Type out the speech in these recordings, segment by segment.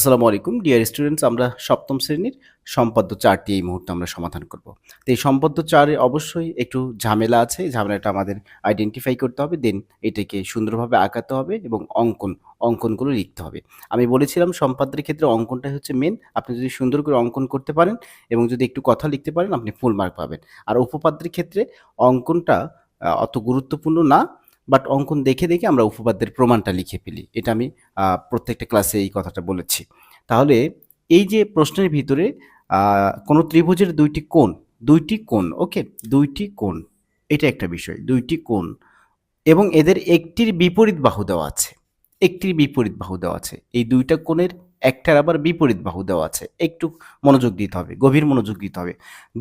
আসসালামু আলাইকুম। Deer students আমরা সপ্তম শ্রেণির সম্পাদ্য চারটি এই মুহূর্তে আমরা সমাধান করব। তো এই সম্পাদ্য চারে অবশ্যই একটু ঝামেলা আছে। ঝামেলাটা আমাদের আইডেন্টিফাই করতে হবে দেন এটাকে সুন্দরভাবে আঁকাতে হবে এবং অঙ্কন, অঙ্কনগুলো লিখতে হবে। আমি বলেছিলাম সম্পাদ্যের ক্ষেত্রে অঙ্কনটাই হচ্ছে মেন আপনি যদি সুন্দর করে অঙ্কন করতে পারেন এবং যদি একটু কথা লিখতে পারেন, আপনি ফুল মার্ক পাবেন। আর উপপাদ্যের ক্ষেত্রে অঙ্কনটা অত গুরুত্বপূর্ণ না। বাট অঙ্কন দেখে দেখে আমরা উপপাদ্যের প্রমাণটা লিখে ফেলি। এটা আমি প্রত্যেকটা ক্লাসে এই কথাটা বলেছি। তাহলে এই যে প্রশ্নের ভিতরে কোনো ত্রিভুজের দুইটি কোণ দুইটি কোণ ওকে দুইটি কোণ, এটা একটা বিষয়, দুইটি কোণ। এবং এদের একটির বিপরীত বাহু দেওয়া আছে, একটির বিপরীত বাহু দেওয়া আছে। এই দুইটা কোণের একটার আবার বিপরীত বাহু দেওয়া আছে। একটু মনোযোগ দিতে হবে, গভীর মনোযোগ দিতে হবে।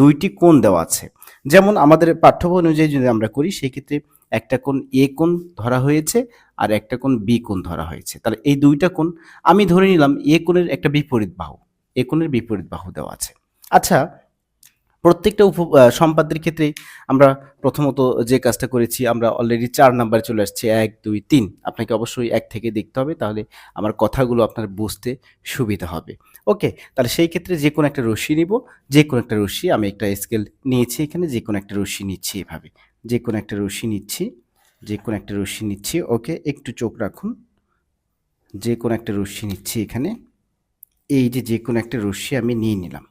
দুইটি কোণ দেওয়া আছে। যেমন আমাদের পাঠ্যবই অনুযায়ী যদি আমরা করি, সেক্ষেত্রে একটা কোণ এ কোণ ধরা হয়েছে আর একটা কোণ বি কোণ ধরা হয়েছে। তাহলে এই দুইটা কোণ আমি ধরে নিলাম এ কোণের একটা বিপরীত বাহু এ কোণের বিপরীত বাহু দেওয়া আছে। আচ্ছা প্রত্যেকটা উপ আহ, সম্পাদ্যের ক্ষেত্রে আমরা প্রথমত যে কাজটা করেছি আমরা অলরেডি চার নাম্বারে চলে আসছি এক দুই তিন। আপনাকে অবশ্যই এক থেকে দেখতে হবে তাহলে আমার কথাগুলো আপনার বুঝতে সুবিধা হবে। ওকে তাহলে সেই ক্ষেত্রে যে কোনো একটা রশ্মি নিব যে কোনো একটা রশ্মি আমি একটা স্কেল নিয়েছি এখানে যে কোনো একটা রশ্মি নিচ্ছি এভাবে। যে কোনো একটা রশ্মি নিচ্ছি, যে কোনো একটা রশ্মি নিচ্ছি, ওকে একটু চোখ রাখুন। যে কোনো একটা রশ্মি নিচ্ছি এখানে। এই যে যে কোনো একটা রশ্মি আমি নিয়ে নিলাম।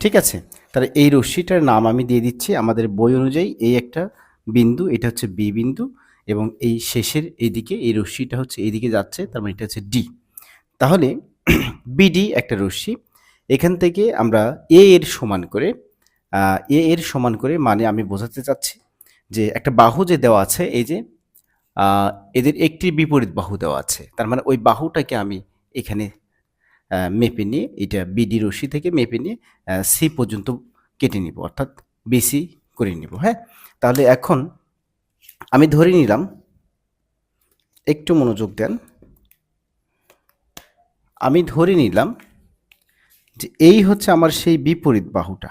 ঠিক আছে? তাহলে এই রশ্মিটার নাম আমি দিয়ে দিচ্ছি আমাদের বই অনুযায়ী এই একটা বিন্দু, এটা হচ্ছে বি বিন্দু এবং এই শেষের এইদিকে এই রশ্মিটা হচ্ছে এইদিকে যাচ্ছে, তার মানে এটা হচ্ছে ডি। তাহলে বিডি একটা রশ্মি এখান থেকে আমরা এ এর সমান করে এ এর সমান করে মানে আমি বোঝাতে চাচ্ছি যে একটা বাহু যে দেওয়া আছে, এই যে এদের একটি বিপরীত বাহু দেওয়া আছে। তার মানে ওই বাহুটাকে আমি এখানে মেপে নিয়ে, এটা বিডি রশি থেকে মেপে নিয়ে সি পর্যন্ত কেটে নিব, অর্থাৎ বিসি করে নিব হ্যাঁ? তাহলে এখন আমি ধরে নিলাম, একটু মনোযোগ দেন, আমি ধরে নিলাম যে এই হচ্ছে আমার সেই বিপরীত বাহুটা।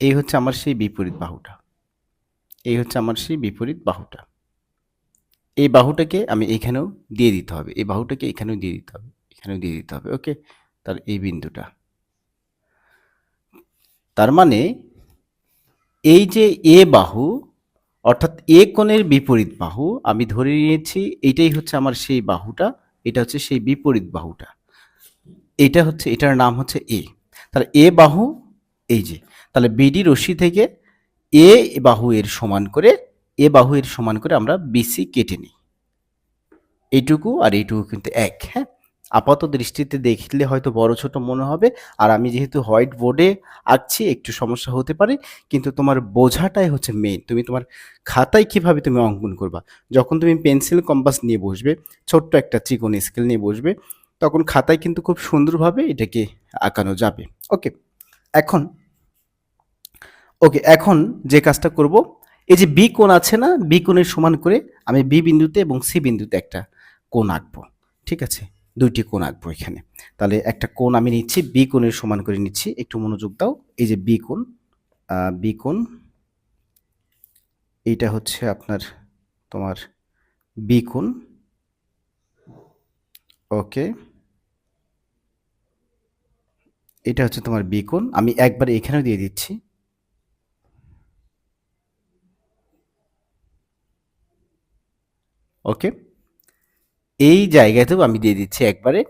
এই হচ্ছে আমার সেই বিপরীত বাহুটা। এই হচ্ছে আমার সেই বিপরীত বাহুটা। এই বাহুটাকে আমি এখানেও দিয়ে দিতে হবে। এই বাহুটাকে এখানেও দিয়ে দিতে হবে। এখানেও দিয়ে দিতে হবে। ওকে? তার এই বিন্দুটা। তার মানে এই যে এ বাহু, অর্থাৎ এ কোণের বিপরীত বাহু, আমি ধরে নিয়েছি এটাই হচ্ছে আমার সেই বাহুটা, এটা হচ্ছে সেই বিপরীত বাহুটা। এটা হচ্ছে, এটার নাম হচ্ছে এ। তাহলে এ বাহু, এই যে তাহলে বিডি রশ্মি থেকে এ বাহু এর সমান করে এ বাহু এর সমান করে আমরা বিসি কেটে নিই। এইটুকু আর এইটুকু কিন্তু এক হ্যাঁ? আপাত দৃষ্টিতে দেখলে হয়তো বড় ছোট মনে হবে। আর আমি যেহেতু হোয়াইট বোর্ডে আঁকছি, একটু সমস্যা হতে পারে। কিন্তু তোমার বোঝাটাই হচ্ছে মেন তুমি তোমার খাতায় কীভাবে তুমি অঙ্কন করবা? যখন তুমি পেন্সিল কম্পাস নিয়ে বসবে, ছোট্ট একটা চিকন স্কেল নিয়ে বসবে, তখন খাতায় কিন্তু খুব সুন্দরভাবে এটাকে আঁকানো যাবে। ওকে এখন ওকে এখন যে কাজটা করব, এই যে বি কোণ আছে না বি কোণের সমান করে আমি বি বিন্দুতে এবং সি বিন্দুতে একটা কোণ আঁকবো, ঠিক আছে? দুইটি কোণ আঁকবো এখানে। তাহলে একটা কোণ আমি নিচ্ছি বি কোণের সমান করে নিচ্ছি, একটু মনোযোগ দাও। এই যে বি কোণ বি কোণ, এইটা হচ্ছে আপনার তোমার বি কোণ। ওকে এটা হচ্ছে তোমার বি কোণ। আমি একবার এখানেও দিয়ে দিচ্ছি। ওকে? এই জায়গাতেও আমি দিয়ে দিচ্ছি একবারে।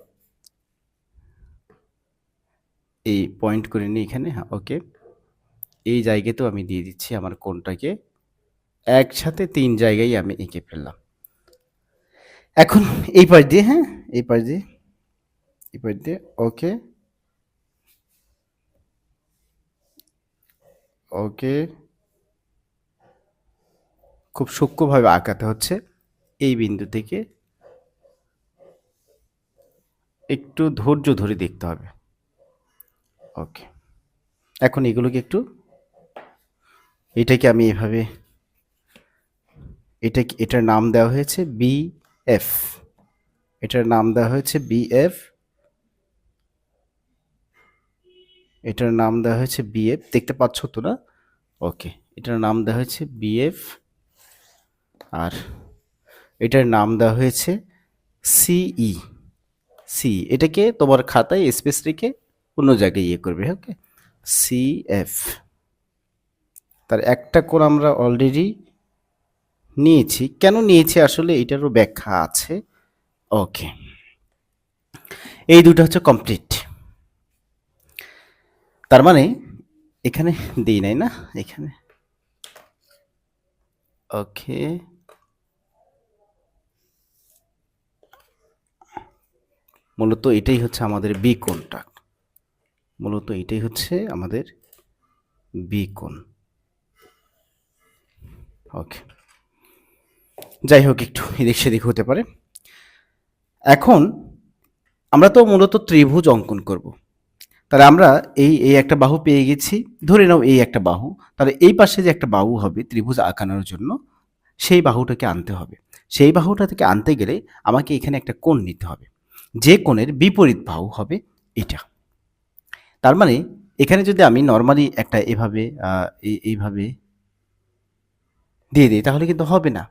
এই পয়েন্ট করে নিই এখানে হ্যাঁ ওকে। এই জায়গাতেও আমি দিয়ে দিচ্ছি আমার কোনটাকে একসাথে তিন জায়গায় আমি এঁকে ফেললাম। এখন এই পাশ দিয়ে হ্যাঁ এই পাশ দিয়ে, এই পাশ দিয়ে, ওকে। ওকে। খুব সূক্ষ্মভাবে আঁকাতে হচ্ছে। এই বিন্দু থেকে একটু ধৈর্য ধরে দেখতে হবে। ওকে এখন এগুলোকে একটু এটাকে আমি এভাবে এটা এটার নাম দেওয়া হয়েছে বি এফ এটার নাম দেওয়া হয়েছে বি এফ এটার নাম দেওয়া হয়েছে বিএফ দেখতে পাচ্ছ তো না? ওকে এটার নাম দেওয়া হয়েছে বিএফ আর এটার নাম দেওয়া হয়েছে সিই সি এটাকে তোমার খাতায় স্পেস রেখে অন্য জায়গায় ইয়ে করবে ওকে সি এফ তার একটা কোণ আমরা অলরেডি নিয়েছি। কেন নিয়েছি? আসলে এটারও ব্যাখ্যা আছে ওকে এই দুটো হচ্ছে কমপ্লিট তার মানে এখানে দিই নাই না? এখানে ওকে মূলত এটাই হচ্ছে আমাদের বি কোণটা মূলত এটাই হচ্ছে আমাদের বি কোণ। ওকে যাই হোক, একটু এদিক সেদিক হতে পারে। এখন আমরা তো মূলত ত্রিভুজ অঙ্কন করব। তাহলে আমরা এই এই একটা বাহু পেয়ে গেছি। ধরে নাও এই একটা বাহু। তাহলে এই পাশে যে একটা বাহু হবে ত্রিভুজ আঁকানোর জন্য, সেই বাহুটাকে আনতে হবে। সেই বাহুটা থেকে আনতে গেলে আমাকে এখানে একটা কোণ নিতে হবে। যে কোণের বিপরীত বাহু হবে এটা। তার মানে এখানে যদি আমি নর্মালি একটা এভাবে এইভাবে দিয়ে দিই, তাহলে কিন্তু হবে না।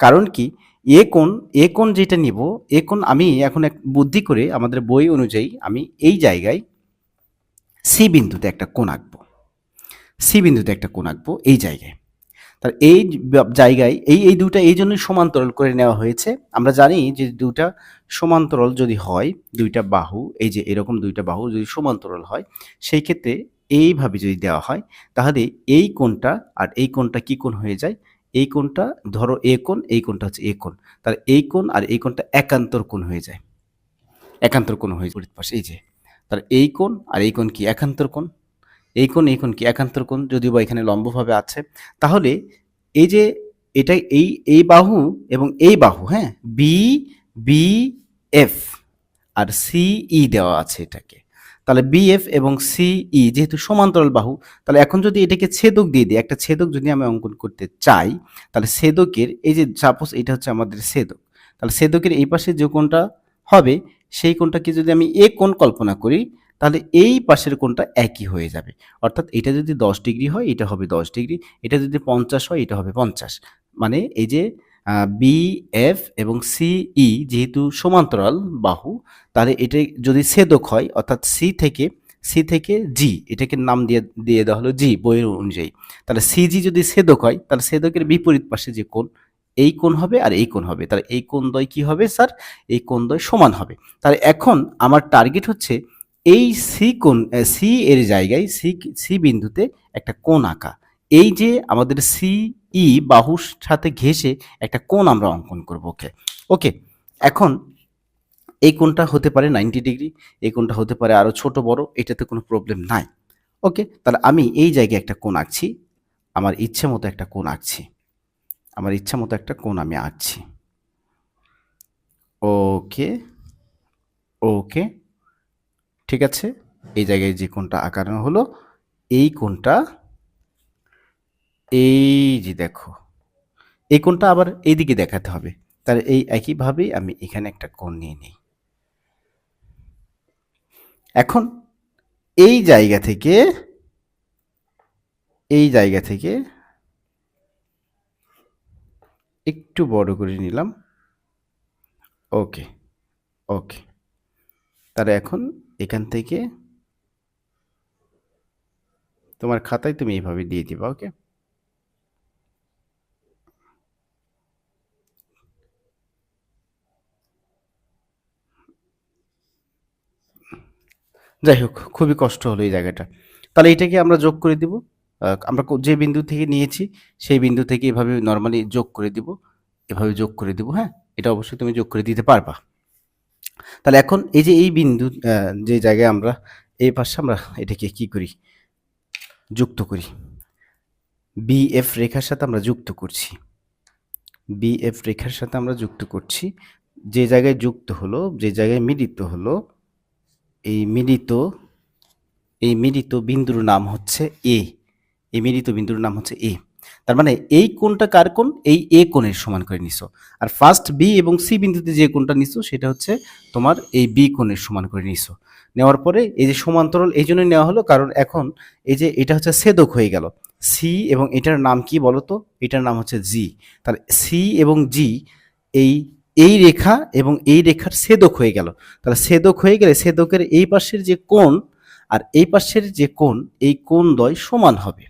কারণ কি? এ কোণ এ কোণ যেটা নিব, এ কোণ আমি এখন এক বুদ্ধি করে আমাদের বই অনুযায়ী আমি এই জায়গায় সি বিন্দুতে একটা কোণ আঁকবো। সি বিন্দুতে একটা কোণ আঁকবো এই জায়গায়। তার এই জায়গায়, এই এই দুটা এই জন্যই সমান্তরাল করে নেওয়া হয়েছে। আমরা জানি যে দুটা সমান্তরাল যদি হয়, দুইটা বাহু, এই যে এরকম দুইটা বাহু যদি সমান্তরাল হয়, সেই ক্ষেত্রে এইভাবে যদি দেওয়া হয়, তাহলে এই কোণটা আর এই কোণটা কি কোণ হয়ে যায়? এই কোণটা ধরো এ কোণ, এই কোণটা হচ্ছে এ কোণ। তার এই কোণ আর এই কোণটা একান্তর কোণ হয়ে যায়। একান্তর কোণ হয়ে যায়। পাশে এই যে, তার এই কোণ আর এই কোণ কি একান্তর কোণ? এই কোণ এই কোণ কি? একান্তর কোণ যদিও বা এখানে লম্বভাবে আছে, তাহলে এই যে এটা এই এই বাহু এবং এই বাহু হ্যাঁ? বি বি এফ আর সিই দেওয়া আছে এটাকে। তাহলে বিএফ এবং সিই যেহেতু সমান্তরাল বাহু, তাহলে এখন যদি এটাকে ছেদক দিয়ে দিই, একটা ছেদক যদি আমি অঙ্কন করতে চাই, তাহলে ছেদকের এই যে সাপোজ এটা হচ্ছে আমাদের ছেদক, তাহলে ছেদকের এই পাশে যে কোণটা হবে, সেই কোণটাকে যদি আমি এ কোণ কল্পনা করি তাহলে এই পাশের কোণটা একই হয়ে যাবে। অর্থাৎ এটা যদি দশ ডিগ্রি হয়, এটা হবে দশ ডিগ্রি। এটা যদি পঞ্চাশ হয়, এটা হবে পঞ্চাশ। মানে এই যে বি এফ এবং সিই যেহেতু সমান্তরাল বাহু, তাহলে এটা যদি ছেদক হয়, অর্থাৎ সি থেকে সি থেকে জি এটাকে নাম দিয়ে দিয়ে দেওয়া হলো জি বইয়ের অনুযায়ী। তাহলে সিজি যদি ছেদক হয়, তাহলে ছেদকের বিপরীত পাশে যে কোণ, এই কোণ হবে আর এই কোণ হবে। তাহলে এই কোণ দ্বয় কি হবে, স্যার? এই কোণ দ্বয় সমান হবে। তাহলে এখন আমার টার্গেট হচ্ছে এই সি কোণ সি এর জায়গায় সি সি বিন্দুতে একটা কোণ আঁকা। এই যে আমাদের সি ই বাহুর সাথে ঘেঁষে একটা কোণ আমরা অঙ্কন করব, ওকে? ওকে, এখন এই কোণটা হতে পারে নাইনটি ডিগ্রি এই কোণটা হতে পারে আরও ছোট বড়, এটাতে কোনো প্রবলেম নাই। ওকে, তাহলে আমি এই জায়গায় একটা কোণ আঁকছি, আমার ইচ্ছে মতো একটা কোণ আঁকছি, আমার ইচ্ছা মতো একটা কোণ আমি আঁকছি। ওকে ওকে ঠিক আছে? এই জায়গায় যে কোণটা আঁকানো হলো, এই কোণটা, এই যে দেখো, এই কোণটা আবার এইদিকে দেখাতে হবে। তার এই একইভাবেই আমি এখানে একটা কোণ নিয়ে নিই। এখন এই জায়গা থেকে, এই জায়গা থেকে একটু বড় করে নিলাম। ওকে ওকে। তাহলে এখন এখান থেকে তোমার খাতায় তুমি এইভাবে দিয়ে দিবা, ওকে? যাই হোক, খুবই কষ্ট হলো এই জায়গাটা। তাহলে এটাকে আমরা যোগ করে দিব। আমরা যে বিন্দু থেকে নিয়েছি, সেই বিন্দু থেকে এভাবে নর্মালি যোগ করে দিব। এভাবে যোগ করে দিব হ্যাঁ? এটা অবশ্যই তুমি যোগ করে দিতে পারবা। তাহলে এখন এই যে এই বিন্দু যে জায়গায় আমরা, এই পাশে আমরা এটাকে কি করি? যুক্ত করি। বিএফ রেখার সাথে আমরা যুক্ত করছি। বিএফ রেখার সাথে আমরা যুক্ত করছি। যে জায়গায় যুক্ত হলো, যে জায়গায় মিলিত হলো, এই মিলিত এই মিলিত বিন্দুর নাম হচ্ছে এ এই মিলিত বিন্দুর নাম হচ্ছে এ তার মানে এই কোণটা কার কোণ? এই এ কোণের সমান করে নিছো। আর ফার্স্ট বি এবং সি বিন্দুতে যে কোণটা নিছো, সেটা হচ্ছে তোমার এই বি কোণের সমান করে নিছো। নেওয়ার পরে এই যে সমান্তরাল, এই জন্য নেওয়া হলো, কারণ এখন এই যে এটা হচ্ছে ছেদক হয়ে গেল। সি এবং এটার নাম কি বলো তো? এটার নাম হচ্ছে জি তাহলে সি এবং জি এই এই রেখা এবং এই রেখার ছেদক হয়ে গেল। তাহলে ছেদক হয়ে গেলে ছেদকের এই পাশের যে কোণ আর এই পাশের যে কোণ, এই কোণ দ্বয় সমান হবে।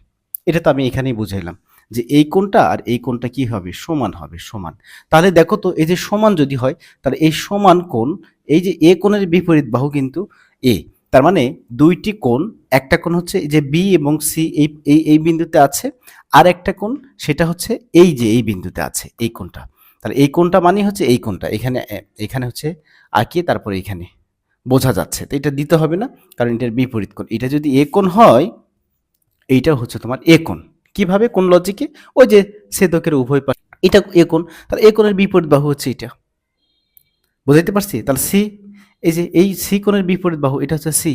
এটা তো আমি এখানেই বুঝাইলাম যে এই কোণটা আর এই কোণটা কি হবে? সমান হবে, সমান। তাহলে দেখো তো, এই যে সমান যদি হয়, তাহলে এই সমান কোণ, এই যে এ কোণের বিপরীত বাহু কিন্তু এ। তার মানে দুইটি কোণ, একটা কোণ হচ্ছে যে বি এবং সি এই এই এই বিন্দুতে আছে, আর একটা কোণ সেটা হচ্ছে এই যে এই বিন্দুতে আছে, এই কোণটা। তাহলে এই কোণটা মানে হচ্ছে এই কোণটা, এখানে এখানে হচ্ছে আঁকিয়ে তারপরে এখানে। বোঝা যাচ্ছে। তো এটা দিতে হবে না, কারণ এটার বিপরীত কোণ। এটা যদি এ কোণ হয় এইটা হচ্ছে তোমার এ কোণ। কীভাবে? কোন লজিকে ওই যে সেদকের উভয় পাশে। এটা এ কোণ। তাহলে এ কোণের বিপরীত বাহু হচ্ছে এটা। বুঝাইতে পারছি? তাহলে সি এই যে এই সি কোণের বিপরীত বাহু, এটা হচ্ছে সি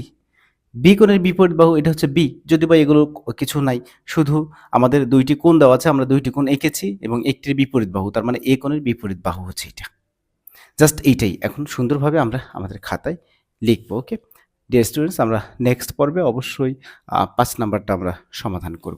বি কোণের বিপরীত বাহু, এটা হচ্ছে বি যদি বা এগুলো কিছু নাই, শুধু আমাদের দুইটি কোণ দেওয়া আছে, আমরা দুইটি কোণ এঁকেছি এবং একটির বিপরীত বাহু, তার মানে এ কোণের বিপরীত বাহু হচ্ছে এটা। জাস্ট এইটাই। এখন সুন্দরভাবে আমরা আমাদের খাতায় লিখব ওকে ডিয়ার স্টুডেন্টস আমরা নেক্সট পর্বে অবশ্যই পাঁচ নাম্বারটা আমরা সমাধান করব।